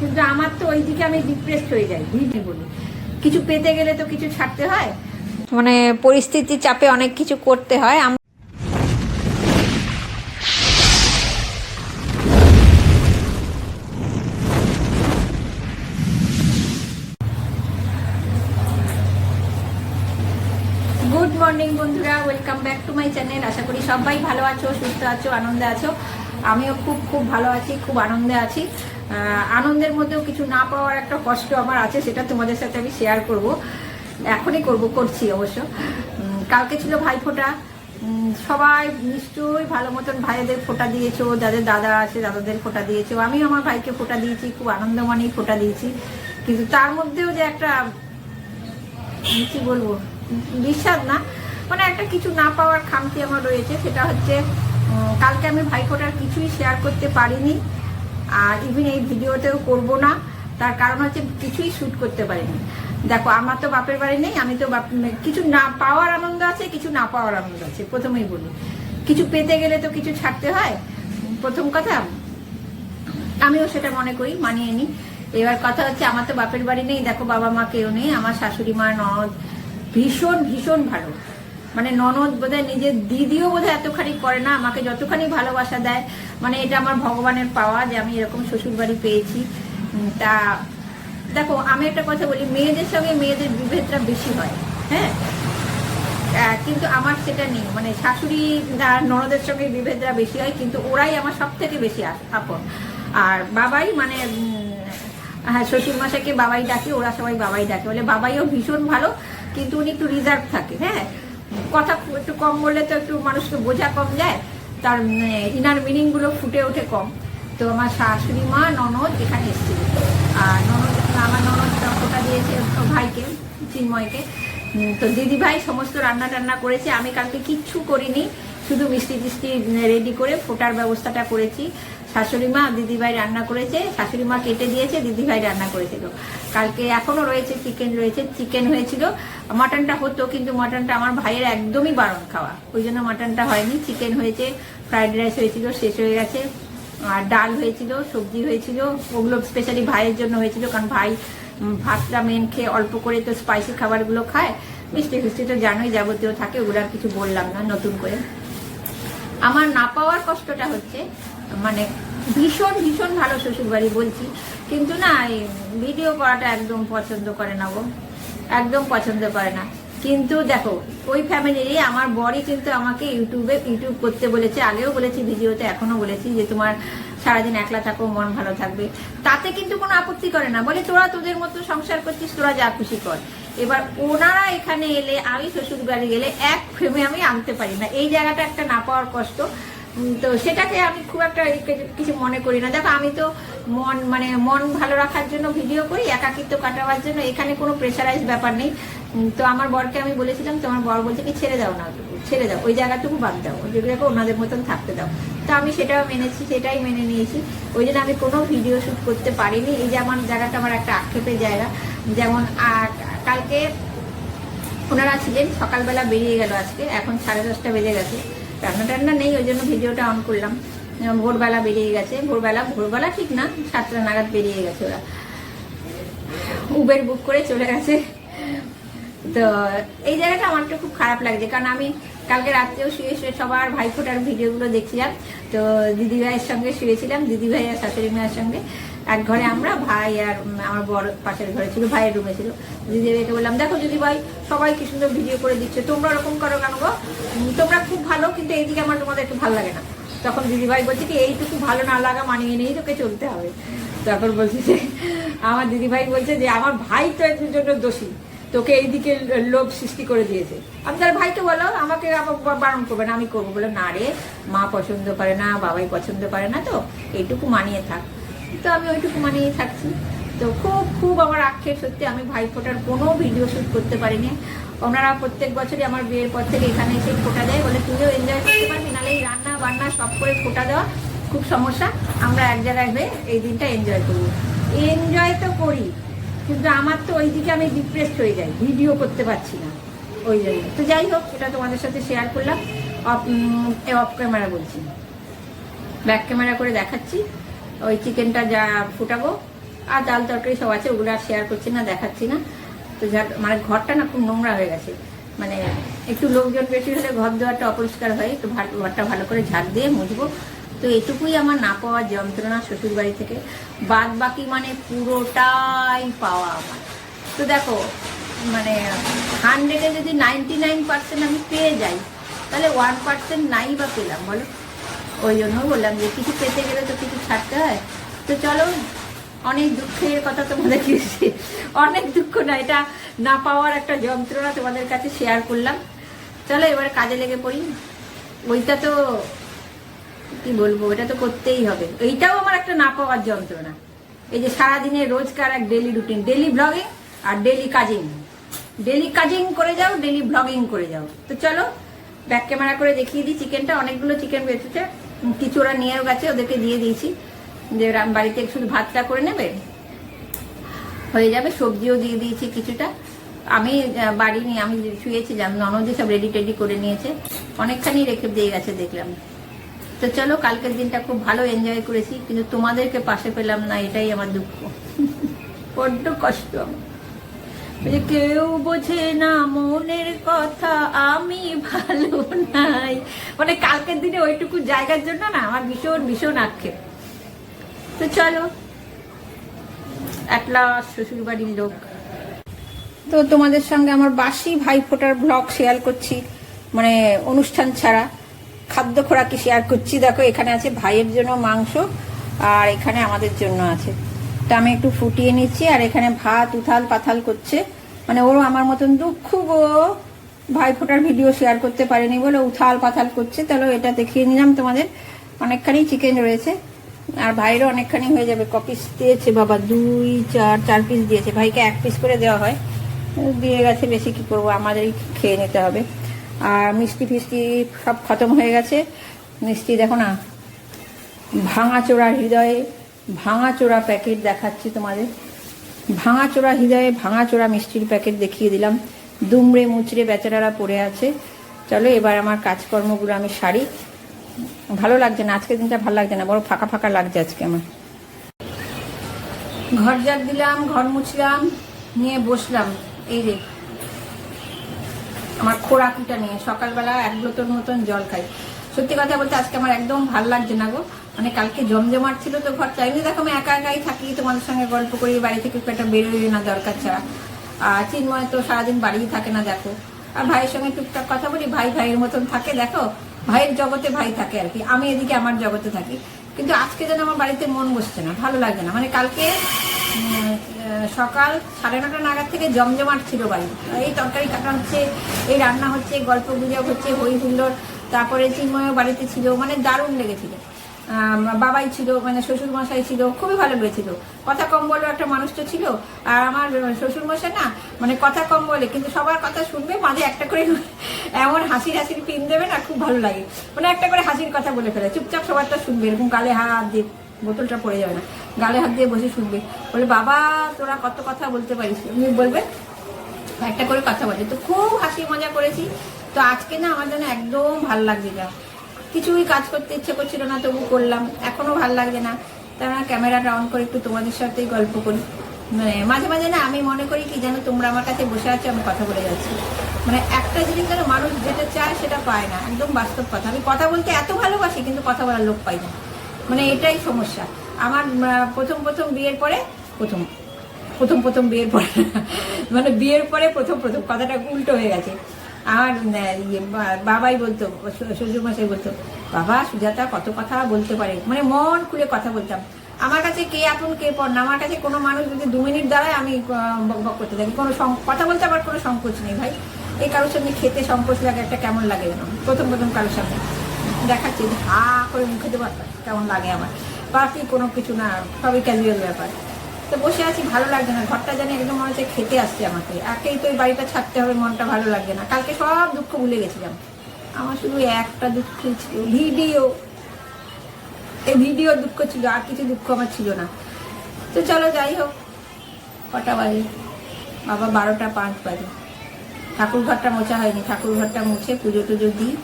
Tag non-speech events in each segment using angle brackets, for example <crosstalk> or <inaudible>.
কিন্তু আমার তো ওই দিকে আমি ডিপ্রেসড হয়ে যাই ভিড়ি বলি কিছু পেতে গেলে তো কিছু ছাড়তে হয়। মানে পরিস্থিতি চাপে অনেক কিছু করতে হয়। গুড মর্নিং বন্ধুরা। Welcome back to my channel আশা করি সবাই ভালো আছো, সুস্থ আছো, আনন্দে আছো। আমিও খুব খুব ভালো আছি, খুব আনন্দে আছি। আনন্দের মধ্যেও কিছু না পাওয়ার একটা কষ্ট আমার আছে, সেটা তোমাদের সাথে আমি শেয়ার করব। এখনই করব, করছি অবশ্য। কালকে ছিল ভাইফোঁটা সবাই নিশ্চয়ই ভালো মতন ভাইদের ফোঁটা দিয়েছ, যাদের দাদা আছে দাদাদের ফোঁটা দিয়েছ। আমি আমার ভাইকে ফোঁটা দিয়েছি, খুব আনন্দমানেই ফোঁটা দিয়েছি। কিন্তু তার মধ্যেও যে একটা কি বলব বিশ্বাস না? মানে একটা কিছু না পাওয়ার খামতি আমার রয়েছে। সেটা হচ্ছে কালকে আমি ভাইফোঁটার কিছুই শেয়ার করতে পারিনি। আর ইভিন এই ভিডিওতেও করব না। তার কারণ হচ্ছে কিছুই শ্যুট করতে পারিনি। দেখো, আমার তো বাপের বাড়ি নেই, আমি তো কিছু না পাওয়ার আনন্দ আছে, কিছু না পাওয়ার আনন্দ আছে, প্রথমেই বলি। কিছু পেতে গেলে তো কিছু ছাড়তে হয়। প্রথম কথা, আমিও সেটা মনে করি, মানিয়ে নিই। এবার কথা হচ্ছে, আমার তো বাপের বাড়ি নেই, দেখো বাবা মা কেউ নেই, আমার শাশুড়ি মা ননদ ভীষণ ভীষণ ভালো। মানে ননদ বোধহয় নিজের দিদিও বোধহয় এতখানি করে না, আমাকে যতখানি ভালোবাসা দেয় মানে এটা আমার ভগবানের পাওয়া যে আমি এরকম শ্বশুর বাড়ি পেয়েছি তা দেখো, আমি একটা কথা বলি, মেয়েদের সঙ্গে মেয়েদের বিভেদটা বেশি হয় হ্যাঁ? কিন্তু আমার সেটা নেই মানে শাশুড়ি আর ননদের সঙ্গে বিভেদরা বেশি হয়, কিন্তু ওরাই আমার সব থেকে বেশি আপন। আর বাবাই মানে হ্যাঁ শ্বশুর মশাইকে বাবাই ডাকে, ওরা সবাই বাবাই ডাকে, বলে বাবাইও ভীষণ ভালো, কিন্তু উনি একটু রিজার্ভ থাকে হ্যাঁ? কথা একটু কম বললে তো একটু মানুষকে বোঝা কম যায়। তার ইনার মিনিংগুলো ফুটে ওঠে কম। তো আমার শাশুড়ি মা, ননদ এখানে এসেছিল। আর ননদ, আমার ননদ ফোটা দিয়েছে ভাইকে, চিন্ময়কে। তো দিদি ভাই সমস্ত রান্না টান্না করেছে। আমি কালকে কিচ্ছু করিনি। শুধু মিষ্টি টিষ্টি রেডি করে ফোটার ব্যবস্থাটা করেছি। শাশুড়ি মা দিদিভাই রান্না করেছে, শাশুড়ি মা কেটে দিয়েছে, দিদিভাই রান্না করেছিল। কালকে এখনও রয়েছে চিকেন রয়েছে চিকেন হয়েছিল। মাটনটা হতো, কিন্তু মাটনটা আমার ভাইয়ের একদমই বারণ খাওয়া। ওই জন্য মাটনটা হয়নি চিকেন হয়েছে ফ্রাইড রাইস হয়েছিল, শেষ হয়ে গেছে। আর ডাল হয়েছিল, সবজি হয়েছিল, ওগুলো স্পেশালি ভাইয়ের জন্য হয়েছিল, কারণ ভাই ভাতটা মেন খেয়ে অল্প করে তো স্পাইসি খাবারগুলো খায়। মিষ্টি ফিষ্টি তো জানোই, যাবতীয় থাকে, ওগুলো আর কিছু বললাম না, নতুন করে। আমার না পাওয়ার কষ্টটা হচ্ছে মানে ভীষণ ভীষণ ভালো শ্বশুরবাড়ি বলছি। কিন্তু না ভিডিও করাটা একদম পছন্দ করে না গো। একদম পছন্দ করে না। কিন্তু দেখো, ওই ফ্যামিলিরই আমার বরই কিন্তু আমাকে ইউটিউবে ইউটিউব করতে বলেছে, আগেও বলেছি, ভিডিওতে এখনও বলেছি যে তোমার সারাদিন একলা থাকো, মন ভালো থাকবে। তাতে কিন্তু কোনো আপত্তি করে না। বলে, তোরা তোদের মতো সংসার করছিস, তোরা যা খুশি কর। এবার ওনারা এখানে এলে, আমি শ্বশুর বাড়ি গেলে, এক ফ্রেমে আমি আনতে পারি না। এই জায়গাটা একটা না পাওয়ার কষ্ট। তো সেটাকে আমি খুব একটা কিছু মনে করি না। দেখো, আমি তো মন মানে মন ভালো রাখার জন্য ভিডিও করি, একাকিত্ব কাটাবার জন্য, এখানে কোনো প্রেশারাইজ ব্যাপার নেই। তো আমার বরকে আমি বলেছিলাম, তোমার বর বলছে কি, ছেড়ে দাও না, ছেড়ে দাও, ওই জায়গাটুকু বাদ দাও যেগুলোকে ওনাদের মতন থাকতে দাও। তো আমি সেটাও মেনেছি, সেটাই মেনে নিয়েছি। ওই জন্য আমি কোনো ভিডিও শ্যুট করতে পারিনি। এই যে আমার জায়গাটা আমার একটা আক্ষেপের জায়গা। যেমন কালকে ওনারা ছিলেন, সকালবেলা বেরিয়ে গেল আজকে, এখন সাড়ে দশটা বেজে গেছে। রান্না টান্না নেই, ওই জন্য ভিডিওটা অন করলাম। ভোরবেলা বেরিয়ে গেছে। ভোরবেলা ভোরবেলা ঠিক না, সাতটা নাগাদ বেরিয়ে গেছে ওরা। উবের বুক করে চলে গেছে। তো এই জায়গাটা আমার একটু খুব খারাপ লাগছে। কারণ আমি কালকে রাত্রেও শুয়ে শুয়ে সবার ভাইফোঁটার ভিডিওগুলো দেখছিলাম। তো দিদি ভাইয়ের সঙ্গে শুয়েছিলাম দিদি ভাই আর শাশুড়ি মায়ের সঙ্গে। এক ঘরে আমরা, ভাই আর আমার বড় পাশের ঘরে ছিল, ভাইয়ের রুমে ছিল। দিদি ভাইকে বললাম, দেখো দিদি ভাই সবাই কি সুন্দর ভিডিও করে দিচ্ছে। তোমরা ওরকম করো কেন গো? তোমরা খুব ভালো, কিন্তু এইদিকে আমার তোমাদের একটু ভালো লাগে না। তখন দিদি ভাই বলছে কি, এইটুকু ভালো না লাগা মানিয়ে নিয়েই তোকে চলতে হবে। তারপর বলছি যে, আমার দিদি ভাই বলছে যে, আমার ভাই তো এর জন্য দোষী। তোকে এইদিকে লোভ সৃষ্টি করে দিয়েছে। আমি তার ভাইকে বলো আমাকে বারণ করবে না। আমি করব। বলে না রে, মা পছন্দ করে না, বাবাই পছন্দ করে না তো, এইটুকু মানিয়ে থাক। তো আমি ওইটুকু মানিয়ে থাকছি। তো খুব খুব আমার আক্ষেপ সত্যি, আমি ভাইফোঁটার কোনো ভিডিও শ্যুট করতে পারিনি। ওনারা প্রত্যেক বছরই আমার বিয়ের পর থেকে এখানে এসে ফোটা দেয়। বলে, তুইও এনজয় করতে পারবি, নাহলে এই রান্না বান্না সব করে ফোটা দেওয়া খুব সমস্যা। আমরা এক জায়গায় হয়ে এই দিনটা এনজয় করব। এনজয় তো করি কিন্তু আমার তো ওই দিকে আমি ডিপ্রেসড হয়ে যাই ভিডিও করতে পারছি না ওই জন্য। তো যাই হোক এটা তোমাদের সাথে শেয়ার করলাম। অফ অফ ক্যামেরা বলছি। ব্যাক ক্যামেরা করে দেখাচ্ছি। ওই চিকেনটা যা ফুটাবো। আর ডাল তরকারি সব আছে, ওগুলো আর শেয়ার করছি না, দেখাচ্ছি না। তো যার মানে ঘরটা না খুব নোংরা হয়ে গেছে। মানে একটু লোকজন বেশি হলে ঘর দেওয়াটা অপরিষ্কার হয়, একটু ঘরটা ভালো করে ঝাড় দিয়ে মুছবো। তো এটুকুই আমার না পাওয়ার যন্ত্রণা শ্বশুর বাড়ি থেকে। বাদ বাকি মানে পুরোটাই পাওয়া আমার। তো দেখো মানে হান্ড্রেডে যদি নাইনটি নাইন পার্সেন্ট আমি পেয়ে যাই, তাহলে ওয়ান পার্সেন্ট নাই বা পেলাম, বলো? ওই জন্য বললাম যে কিছু পেতে গেলে তো কিছু ছাড়তে হয়। তো চলো, অনেক দুঃখের কথা তোমাদের কিছু। অনেক দুঃখ না, এটা না পাওয়ার একটা যন্ত্রণা তোমাদের কাছে শেয়ার করলাম। চলো এবার কাজে লেগে পড়ি। ওইটা তো কি বলব, এটা তো করতেই হবে। এইটাও আমার একটা না পাওয়ার যন্ত্রণা। এই যে সারাদিনে রোজকার এক ডেলি রুটিন ডেলি ব্লগিং আর ডেলি কাজিং ডেলি কাজিং করে যাও ডেলি ব্লগিং করে যাও। তো চলো ব্যাক ক্যামেরা করে দেখিয়ে দিই চিকেনটা অনেকগুলো চিকেন বেঁচেছে। কিছু ওরা নিয়েও গেছে, ওদেরকে দিয়ে দিয়েছি। যে বাড়িতে শুধু ভাতটা করে নেবে। হয়ে যাবে, সবজিও দিয়ে দিয়েছি কিছুটা। আমি বাড়ি নিয়ে আমি শুয়েছি, জান, ননদি সব রেডি টেডি করে নিয়েছে। অনেকখানি রেখে দিয়ে গেছে, দেখলাম। তো চলো, কালকের দিনটা খুব ভালো এনজয় করেছি, কিন্তু তোমাদেরকে পাশে পেলাম না, এটাই আমার দুঃখ। বড্ড কষ্ট কেউ বোঝে না মনের কথা, আমি ভালো নাই। মানে কালকের দিনে ওইটুকু জায়গার জন্য না, আমার ভীষণ ভীষণ আক্ষেপ। তো চলো একলা শ্বশুর বাড়ির লোক। তো তোমাদের সঙ্গে আমার বাসি ভাই ফোটার ব্লগ শেয়ার করছি মানে অনুষ্ঠান ছাড়া। খাদ্য খোরাকি শেয়ার করছি। দেখো, এখানে আছে ভাইয়ের জন্য মাংস, আর এখানে আমাদের জন্য আছে। তো আমি একটু ফুটিয়ে নিচ্ছি, আর এখানে ভাত, উথাল পাথাল করছে। মানে ওরও আমার মতন দুঃখ গো। ভাই ফোটার ভিডিও শেয়ার করতে পারেনি বলে উথাল পাথাল করছে। তাহলে এটা দেখিয়ে নিলাম তোমাদের। অনেকখানি চিকেন রয়েছে। আর ভাইয়েরও অনেকখানি হয়ে যাবে। কপিস দিয়েছে বাবা? দুই, চার চার পিস দিয়েছে। ভাইকে এক পিস করে দেওয়া হয়। দিয়ে গেছে, বেশি কি করব? আমাদেরই খেয়ে নিতে হবে। আর মিষ্টি ফিষ্টি সব খতম হয়ে গেছে। মিষ্টি দেখো না, ভাঙাচোরা হৃদয়ে ভাঙাচোরা প্যাকেট দেখাচ্ছি তোমাদের। ভাঙাচোরা হৃদয়ে ভাঙাচোরা মিষ্টির প্যাকেট দেখিয়ে দিলাম। দুমড়ে মুচড়ে বেচারারা পড়ে আছে। চলো এবার আমার কাজকর্মগুলো আমি সারি। ভালো লাগছে না, আজকের দিনটা ভালো লাগছে না, বড় ফাঁকা ফাঁকা লাগছে আজকে আমার। ঘর ঝাড় দিলাম, ঘর মুছলাম, নিয়ে বসলাম। এই যে আমার খোরাকিটা নিয়ে সকালবেলা এক বোতল মতন জল খাই। সত্যি কথা বলতে আজকে আমার একদম ভালো লাগছে না গো। মানে কালকে জমজমাট ছিল তো ঘর চাইনি দেখো আমি একা একাই থাকি, তোমাদের সঙ্গে গল্প করি, বাড়ি থেকে খুব একটা বেরোই না দরকার ছাড়া। আর চিন্ময় তো সারাদিন বাড়িই থাকে না, দেখো। আর ভাইয়ের সঙ্গে টুকটাক কথা বলি, ভাই ভাইয়ের মতন থাকে, দেখো। ভাইয়ের জগতে ভাই থাকে আর কি, আমি এদিকে আমার জগতে থাকি। কিন্তু আজকে যেন আমার বাড়িতে মন বসছে না, ভালো লাগে না। মানে কালকে সকাল সাড়ে নটা নাগাদ থেকে জমজমাট ছিল বাড়ি এই তরকারি কাটা হচ্ছে, এই রান্না হচ্ছে, গল্প গুজব হচ্ছে, হই হুল্লোড়, তারপরে চিন্ময়ও বাড়িতে ছিল মানে দারুণ লেগেছিল। বাবাই ছিল মানে শ্বশুর মশাই ছিল, খুবই ভালো লেগেছিল। কথা কম বলেও একটা মানুষ তো ছিল। আর আমার শ্বশুর মশাই না মানে কথা কম বলে, কিন্তু সবার কথা শুনবে, মাঝে একটা করে এমন হাসির হাসির পিন দেবে না, খুব ভালো লাগে। মানে একটা করে হাসির কথা বলে ফেলে, চুপচাপ সবারটা শুনবে, এরকম গালে হাত দিয়ে। বোতলটা পড়ে যাবে না। গালে হাত দিয়ে বসে শুনবে। বলে, বাবা, তোরা কত কথা বলতে পারিস? এমনি বলবে, একটা করে কথা বলে। তো খুব হাসি মজা করেছি। তো আজকে না আমার জন্য একদম ভালো লাগছে না কিছুই কাজ করতে ইচ্ছে করছিল না, তবু করলাম। এখনও ভালো লাগছে না। তারা ক্যামেরাটা অন করে একটু তোমাদের সাথেই গল্প করি। মানে মাঝে মাঝে না আমি মনে করি কি যেন তোমরা আমার কাছে বসে আছো, আমি কথা বলে যাচ্ছি। মানে একটা জিনিস যেন মানুষ যেটা চায় সেটা পায় না। একদম বাস্তব কথা। আমি কথা বলতে এত ভালোবাসি, কিন্তু কথা বলার লোক পাই না। মানে এটাই সমস্যা। আমার প্রথম প্রথম বিয়ের পরে প্রথম প্রথম প্রথম বিয়ের পরে <laughs> মানে বিয়ের পরে প্রথম প্রথম কথাটা উল্টো হয়ে গেছে। আমার ইয়ে, বাবাই বলতো শ্বশুর মশাই বলতো বাবা সুজাতা কত কথা বলতে পারে। মানে মন খুলে কথা বলতাম। আমার কাছে কে আপন কে পর না আমার কাছে কোনো মানুষ যদি দু মিনিট দাঁড়ায় আমি আহ, বক বক করতে থাকি। কোনো কথা বলতে আমার কোনো সংকোচ নেই ভাই। এই কারোর সামনে খেতে সংকোচ লাগে একটা কেমন লাগে যেন। প্রথম প্রথম কারোর সামনে। দেখাচ্ছি হা করে মুখে দেবো, কেমন লাগে আমার। বাকি কোনো কিছু না, সবই ক্যাজুয়াল ব্যাপার। তো বসে আছি, ভালো লাগছে না, ঘরটা জানি একদম মনে হচ্ছে খেতে আসছে আমাকে। একেই তো এই বাড়িটা ছাড়তে হবে, মনটা ভালো লাগছে না। কালকে সব দুঃখ ভুলে গেছিলাম। আমার শুধু একটা দুঃখ ছিল, ভিডিও। এই ভিডিও দুঃখ ছিল, আর কিছু দুঃখ আমার ছিল না। তো চলো, যাই হোক, কটা বাজে? বাবা বারোটা পাঁচ বাজে। ঠাকুর ঘরটা মোছা হয়নি ঠাকুর ঘরটা মুছে পুজো টুজো দিই।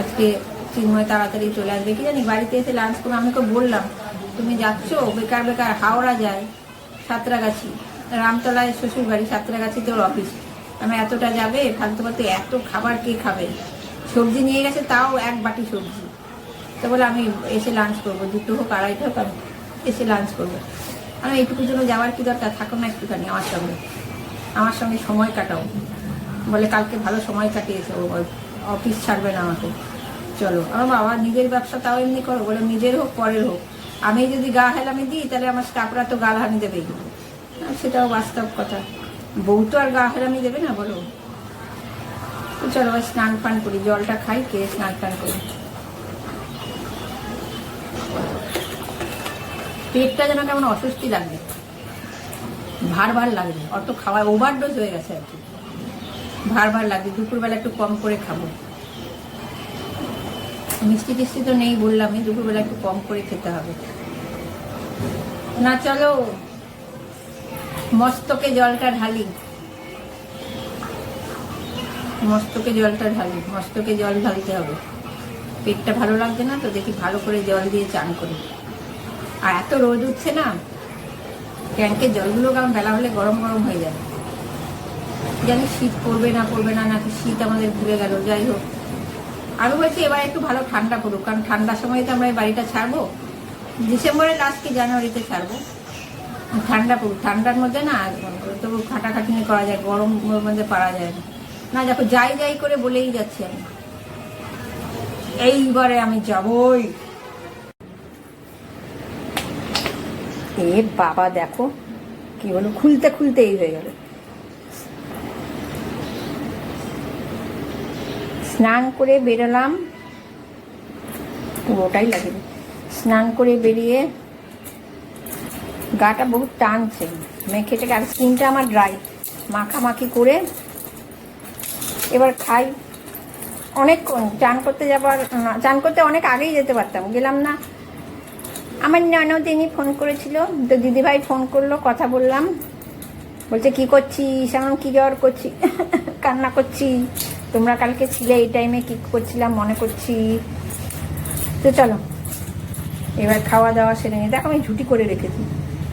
আজকে চিন্ময় তাড়াতাড়ি চলে আসবে। কি জানি, বাড়িতে এসে লাঞ্চ করে আমি তো বললাম, তুমি যাচ্ছ? বেকার বেকার, হাওড়া যায়, সাঁতরাগাছি, রামতলায় শ্বশুর বাড়ি সাঁতরাগাছি তোর অফিস আমি এতটা যাবে? ফালতু ফালতু এত খাবার কে খাবে? সবজি নিয়ে গেছে, তাও এক বাটি সবজি। তো বলে, আমি এসে লাঞ্চ করব, দুটো হোক, আড়াইটা হোক, আমি এসে লাঞ্চ করব। আমি এইটুকুর জন্য যাওয়ার কি দরকার? থাকো না একটুখানি আমার সঙ্গে। আমার সঙ্গে সময় কাটাও। বলে, কালকে ভালো সময় কাটিয়েছে, ও অফিস ছাড়বে না আমাকে। চলো। আমার বাবা নিজের ব্যবসা তাও এমনি করো, বলে নিজের হোক, পরের হোক। আমি যদি গা হেলামি দিই, তাহলে আমার স্টাফরা তো গাল হানি দেবেই। সেটাও বাস্তব কথা। বউ তো আর গা হেলামি দেবে না, বলো। চলো স্নান ফান করি, জলটা খাই কে স্নান ফান করি। পেটটা যেন কেমন অস্বস্তি লাগবে। ভার ভার লাগবে। অত খাওয়া ওভারডোজ হয়ে গেছে আর কি। ভার ভার লাগবে। দুপুরবেলা একটু কম করে খাব। মিষ্টি টিষ্টি তো নেই বললামই, দুপুরবেলা একটু কম করে খেতে হবে। না, চলো। মস্তকে জলটা ঢালি। মস্তকে জলটা ঢালি, মস্তকে জল ঢালতে হবে। পেটটা ভালো লাগছে না তো, দেখি ভালো করে জল দিয়ে চান করি। আর এত রোদ উঠছে না ট্যাঙ্কের জলগুলো কারণ বেলা হলে গরম গরম হয়ে যায়। জানি শীত পড়বে না পড়বে না, নাকি শীত আমাদের ভুলে গেল, যাই হোক। আমি বলছি এবার একটু ভালো ঠান্ডা পড়ুক কারণ ঠান্ডার সময় তো আমরা এই বাড়িটা ছাড়বো। ডিসেম্বরের লাস্ট কি জানুয়ারিতে ছাড়বো। ঠান্ডা পড়ুক ঠান্ডার মধ্যে না তবু খাটাখাটনি করা যায়, গরম মধ্যে পারা যায় না। না, দেখো, যাই যাই করে বলেই যাচ্ছি। আমি এইবারে আমি যাবই। এ বাবা, দেখো, কি হলো? খুলতে খুলতে এই হয়ে গেল। স্নান করে বেরোলাম। পুরোটাই লাগে স্নান করে বেরিয়ে গাটা বহুত টানছে। মেখে টেকে আর স্কিনটা আমার ড্রাই। মাখামাখি করে এবার খাই। অনেকক্ষণ চান করতে যাবার চান করতে অনেক আগেই যেতে পারতাম। গেলাম না। আমার ননদিনী ফোন করেছিল। তো দিদিভাই ফোন করল, কথা বললাম। বলছে, কি করছিস? এমন কি জ্বর করছি? <laughs> কান্না করছি। তোমরা কালকে ছিলে, এই টাইমে কি করছিলাম, মনে করছি। তো চলো, এবার খাওয়া দাওয়া সেরে নিয়ে দেখো আমি ঝুটি করে রেখেছি।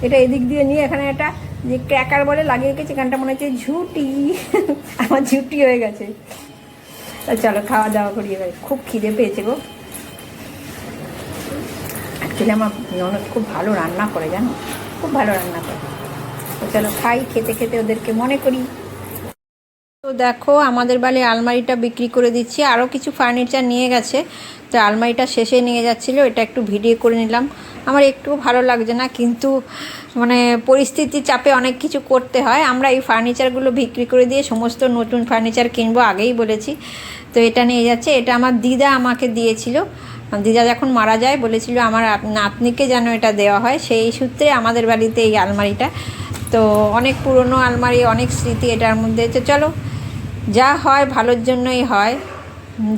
এটা এদিক দিয়ে নিয়ে এখানে একটা যে ক্র্যাকার বলে লাগিয়ে রেখেছি গানটা মনে হচ্ছে ঝুটি। <laughs> আমার ঝুটি হয়ে গেছে। তা চলো, খাওয়া দাওয়া করি এবার। খুব খিদে পেয়েছে গো। অ্যাকচুয়ালি আমার ননদ খুব ভালো রান্না করে, জানো? খুব ভালো রান্না করে। চলো, খাই, খেতে খেতে ওদেরকে মনে করি। দেখো, আমাদের বাড়ি আলমারিটা বিক্রি করে দিচ্ছি। আরও কিছু ফার্নিচার নিয়ে গেছে। তো আলমারিটা শেষে নিয়ে যাচ্ছিল, এটা একটু ভিডিও করে নিলাম। আমার একটু ভালো লাগছে না, কিন্তু মানে পরিস্থিতির চাপে অনেক কিছু করতে হয়। আমরা এই ফার্নিচারগুলো বিক্রি করে দিয়ে সমস্ত নতুন ফার্নিচার কিনবো আগেই বলেছি। তো এটা নিয়ে যাচ্ছে, এটা আমার দিদা আমাকে দিয়েছিল। দিদা যখন মারা যায়, বলেছিল, আমার নাতনিকে যেন এটা দেওয়া হয়। সেই সূত্রে আমাদের বাড়িতে এই আলমারিটা। তো অনেক পুরনো আলমারি, অনেক স্মৃতি এটার মধ্যে। তো চলো যা হয় ভালোর জন্যই হয়,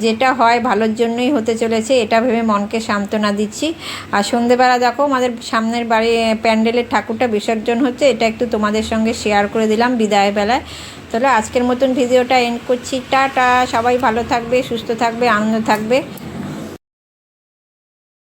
যেটা হয় ভালোর জন্যই হতে চলেছে, এটা ভেবে মনকে সান্ত্বনা দিচ্ছি। আর সন্ধেবেলা দেখো, আমাদের সামনের বাড়ি প্যান্ডেলের ঠাকুরটা বিসর্জন হচ্ছে, এটা একটু তোমাদের সঙ্গে শেয়ার করে দিলাম বিদায় বেলায়। তাহলে আজকের মতন ভিডিওটা এন্ড করছি। টাটা, সবাই ভালো থাকবে, সুস্থ থাকবে, আনন্দ থাকবে।